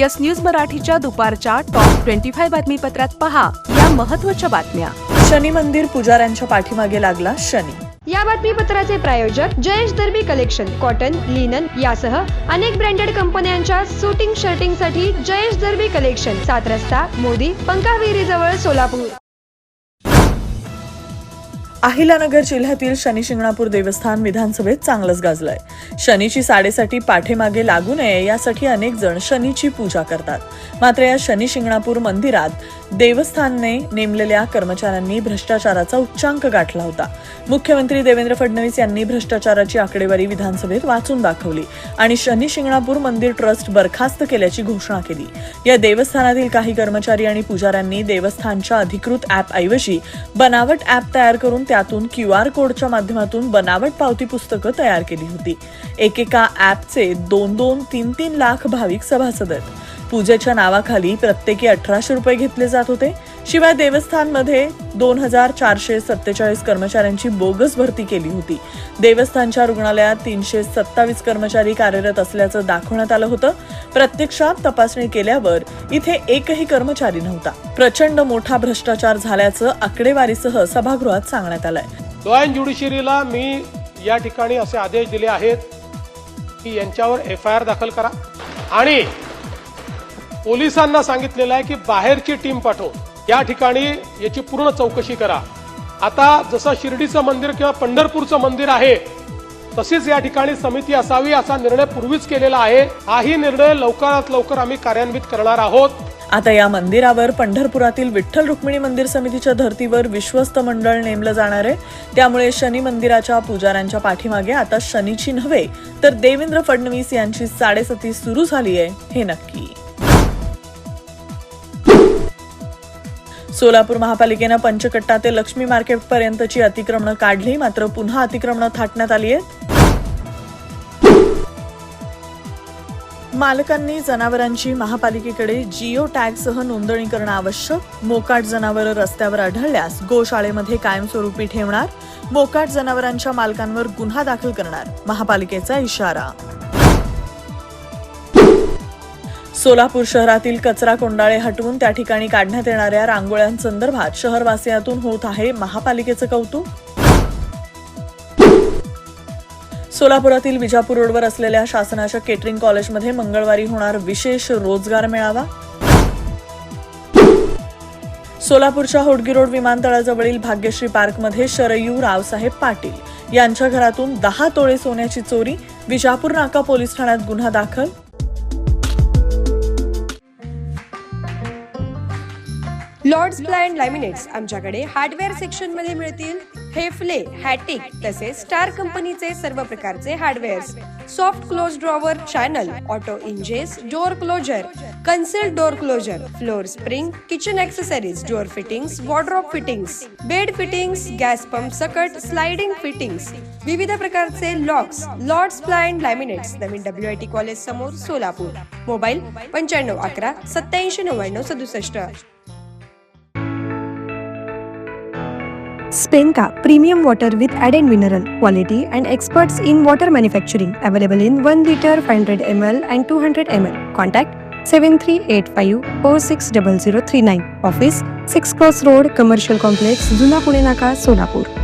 Yes news मराठीच्या दुपारच्या top twenty five बातमीपत्रात पहा या महत्त्वाच्या बातम्या. शनी मंदिर पुजाऱ्यांच्या पाठीमागे लागला शनी. या बातमीपत्राचे प्रायोजक Jayesh Darbi collection cotton linen यासह अनेक ब्रँडेड कंपन्यांच्या सुटिंग शर्टिंगसाठी जयेश दर्बी कलेक्शन सात रस्ता मोदी पंकाविरी जवळ सोलापूर. अहिलानगर जिल्ह्यातील शनी शिंगणापूर देवस्थान विधानसभेत चांगलंच गाजलंय. शनीची साडेसाठी पाठीमागे लागू नये यासाठी अनेक जण शनीची पूजा करतात. मात्र या शनी शिंगणापूर मंदिरात देवस्थानने नेमलेल्या कर्मचाऱ्यांनी भ्रष्टाचाराचा उच्चांक गाठला होता. मुख्यमंत्री देवेंद्र फडणवीस यांनी भ्रष्टाचाराची आकडेवारी विधानसभेत वाचून दाखवली आणि शनी शिंगणापूर मंदिर ट्रस्ट बरखास्त केल्याची घोषणा केली. या देवस्थानातील काही कर्मचारी आणि पुजाऱ्यांनी देवस्थानच्या अधिकृत ॲपऐवजी बनावट ॲप तयार करून त्यातून क्यू आर कोडच्या माध्यमातून बनावट पावती पुस्तकं तयार केली होती. एकेका ॲपचे दोन दोन तीन तीन लाख भाविक सभासद आहेत. पूजेच्या नावाखाली प्रत्येकी अठराशे रुपये घेतले जात होते. शिवाय देवस्थानमध्ये दोन हजार चारशे सत्तेचाळीस कर्मचाऱ्यांची बोगस भरती केली होती. देवस्थानच्या रुग्णालयात तीनशे सत्तावीस कर्मचारी कार्यरत असल्याचं दाखवण्यात आलं होतं. प्रत्यक्षात तपासणी केल्यावर इथे एकही कर्मचारी नव्हता. प्रचंड मोठा भ्रष्टाचार झाल्याचं आकडेवारीसह सभागृहात सांगण्यात आलंय. लॉ अँड ज्युडिशरीला मी या ठिकाणी असे आदेश दिले आहेत की यांच्यावर एफ आय आर दाखल करा. आणि पोलिसांना सांगितलेलं आहे की बाहेरची टीम पाठव. या ठिकाणी याची पूर्ण चौकशी करा. आता जसं शिर्डीचं मंदिर किंवा पंढरपूरचं मंदिर आहे तशीच या ठिकाणी समिती असावी असा निर्णय पूर्वीच केलेला आहे. हाही निर्णय लवकरात लवकर आम्ही कार्यान्वित करणार आहोत. आता या मंदिरावर पंढरपुरातील विठ्ठल रुक्मिणी मंदिर समितीच्या धर्तीवर विश्वस्त मंडळ नेमलं जाणार आहे. त्यामुळे शनी मंदिराच्या पुजाऱ्यांच्या पाठीमागे आता शनीची नव्हे तर देवेंद्र फडणवीस यांची साडेसती सुरू झाली आहे हे नक्की. सोलापूर महापालिकेनं पंचकट्टा ते लक्ष्मी मार्केट पर्यंतची अतिक्रमणं काढली मात्र पुन्हा अतिक्रमणं थाटण्यात आली आहेत. मालकांनी जनावरांची महापालिकेकडे जिओ टॅगसह नोंदणी करणं आवश्यक. मोकाट जनावरं रस्त्यावर आढळल्यास गोशाळेमध्ये कायमस्वरूपी ठेवणार. मोकाट जनावरांच्या मालकांवर गुन्हा दाखल करणार. महापालिकेचा इशारा. सोलापूर शहरातील कचरा कोंडाळे हटवून त्या ठिकाणी काढण्यात येणाऱ्या रांगोळ्यांसंदर्भात शहरवासियातून होत आहे महापालिकेचं कौतुक. सोलापुरातील विजापूर रोडवर असलेल्या शासनाच्या केटरिंग कॉलेजमध्ये मंगळवारी होणार विशेष रोजगार मेळावा. सोलापूरच्या होडगी रोड विमानतळाजवळील भाग्यश्री पार्कमध्ये शरयू रावसाहेब पाटील यांच्या घरातून दहा तोळे सोन्याची चोरी विजापूर नाका पोलीस ठाण्यात गुन्हा दाखल लॉर्ड्स ब्लाइंड लॅमिनेट्स आमच्याकडे हार्डवेअर सेक्शनमध्ये मिळतील. हेफले हॅटिक तसेच स्टार कंपनीचे सर्व प्रकारचे hardwares soft close drawer channel auto hinges door closer concealed door closer floor spring kitchen accessories door fittings wardrobe fittings bed fittings gas pump सकट sliding fittings विविध प्रकारचे लॉक्स लॉर्ड्स ब्लाइंड लॅमिनेट्स नवीन W I T college समोर Solapur. Mobile पंच्याण्णव अकरा सत्याऐंशी नव्याण्णव सदुसष्ट. स्पेनका प्रीमियम वॉटर विथ ॲड end mineral quality and experts in water manufacturing available in one litre five hundred M L and two hundred M L contact seven three eight five four six double zero three nine office six cross road commercial complex जुना पुणे नाका सोलापूर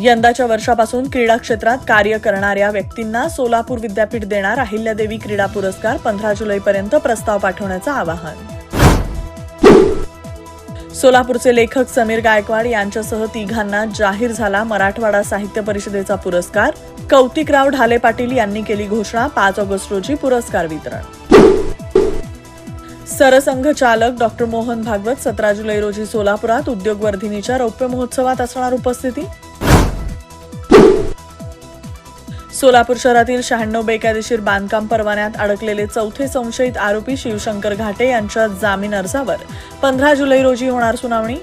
यंदाच्या वर्षापासून क्रीडा क्षेत्रात कार्य करणाऱ्या व्यक्तींना सोलापूर विद्यापीठ देणार अहिल्यादेवी क्रीडा पुरस्कार पंधरा जुलैपर्यंत प्रस्ताव पाठवण्याचं आवाहन सोलापूरचे लेखक समीर गायकवाड यांच्यासह तिघांना जाहीर झाला मराठवाडा साहित्य परिषदेचा पुरस्कार. कौतिकराव ढाले पाटील यांनी केली घोषणा. पाच ऑगस्ट रोजी पुरस्कार वितरण. सरसंघ चालक डॉक्टर मोहन भागवत सतरा जुलै रोजी सोलापुरात उद्योगवर्धिनीच्या रौप्य महोत्सवात असणार उपस्थिती. सोलापूर शहरातील शहाण्णव बेकायदेशीर बांधकाम परवान्यात अडकलेले चौथे संशयित आरोपी शिवशंकर घाटे यांच्या जामीन अर्जावर. पंधरा जुलै रोजी होणार सुनावणी.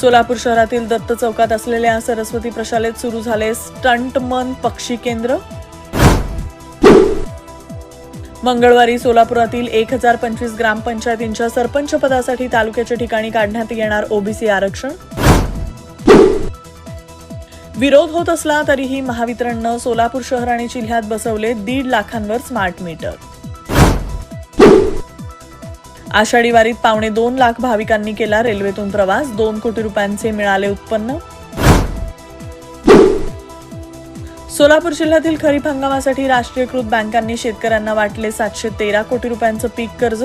सोलापूर शहरातील दत्त चौकात असलेल्या सरस्वती प्रशालेत सुरू झाले स्टंटमन पक्षी केंद्र. मंगळवारी सोलापुरातील एक हजार पंचवीस ग्रामपंचायतींच्या सरपंच पदासाठी तालुक्याच्या ठिकाणी काढण्यात येणार ओबीसी आरक्षण. विरोध होत असला तरीही महावितरणनं सोलापूर शहर आणि जिल्ह्यात बसवले दीड लाखांवर स्मार्ट मीटर. आषाढी वारीत पावणे दोन लाख भाविकांनी केला रेल्वेतून प्रवास. दोन कोटी रुपयांचे मिळाले उत्पन्न. सोलापूर जिल्ह्यातील खरीप हंगामासाठी राष्ट्रीयकृत बँकांनी शेतकऱ्यांना वाटले सातशे तेरा कोटी रुपयांचं पीक कर्ज.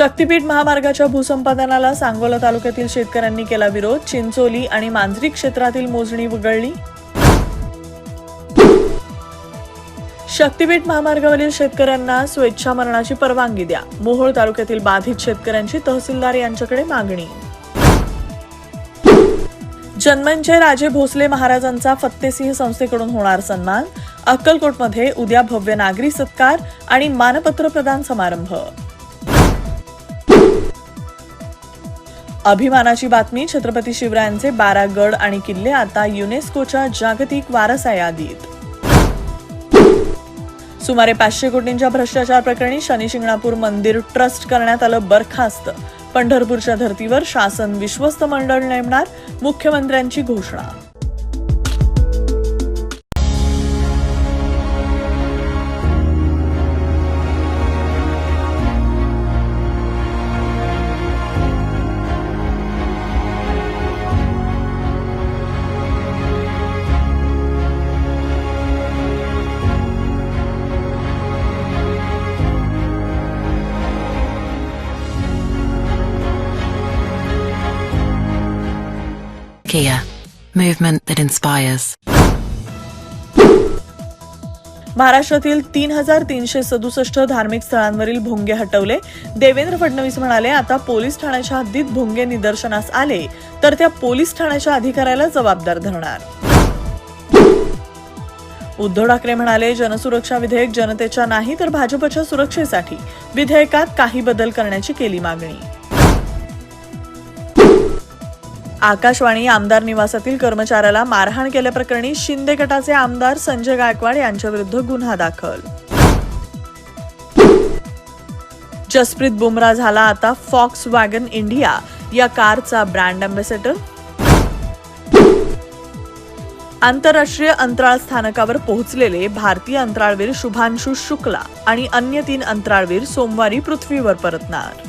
शक्तीपीठ महामार्गाच्या भूसंपादनाला सांगोला तालुक्यातील शेतकऱ्यांनी केला विरोध. चिंचोली आणि मांजरी क्षेत्रातील मोजणी वगळली शक्तीपीठ महामार्गावरील शेतकऱ्यांना स्वेच्छा मरणाची परवानगी द्या. मोहोळ तालुक्यातील बाधित शेतकऱ्यांची तहसीलदार यांच्याकडे मागणी. जन्मंजय राजे भोसले महाराजांचा फत्तेसिंह संस्थेकडून होणार सन्मान. अक्कलकोटमध्ये उद्या भव्य नागरी सत्कार आणि मानपत्र प्रदान समारंभ. अभिमानाची बातमी छत्रपती शिवरायांचे बारा गड आणि किल्ले आता युनेस्कोच्या जागतिक वारसा यादीत सुमारे पाचशे कोटींच्या भ्रष्टाचार प्रकरणी शनी शिंगणापूर मंदिर ट्रस्ट करण्यात आलं बरखास्त. पंढरपूरच्या धर्तीवर शासन विश्वस्त मंडळ नेमणार मुख्यमंत्र्यांची घोषणा. Kia, movement that inspires. महाराष्ट्रातील तीन हजार तीनशे सदुसष्ट धार्मिक स्थळांवरील भोंगे हटवले. देवेंद्र फडणवीस म्हणाले आता पोलीस ठाण्याच्या हद्दीत भोंगे निदर्शनास आले तर त्या पोलीस ठाण्याच्या अधिकाऱ्याला जबाबदार धरणार. उद्धव ठाकरे म्हणाले जनसुरक्षा विधेयक जनतेच्या नाही तर भाजपच्या सुरक्षेसाठी. विधेयकात काही बदल करण्याची केली मागणी. आकाशवाणी आमदार निवासातील कर्मचाऱ्याला मारहाण केल्याप्रकरणी शिंदे गटाचे आमदार संजय गायकवाड यांच्या विरुद्ध गुन्हा दाखल. जसप्रीत बुमरा झाला आता फॉक्स वॅगन इंडिया या कारचा ब्रँड अँबेसेडर. आंतरराष्ट्रीय अंतराळ स्थानकावर पोहोचलेले भारतीय अंतराळवीर शुभांशु शुक्ला आणि अन्य तीन अंतराळवीर सोमवारी पृथ्वीवर परतणार.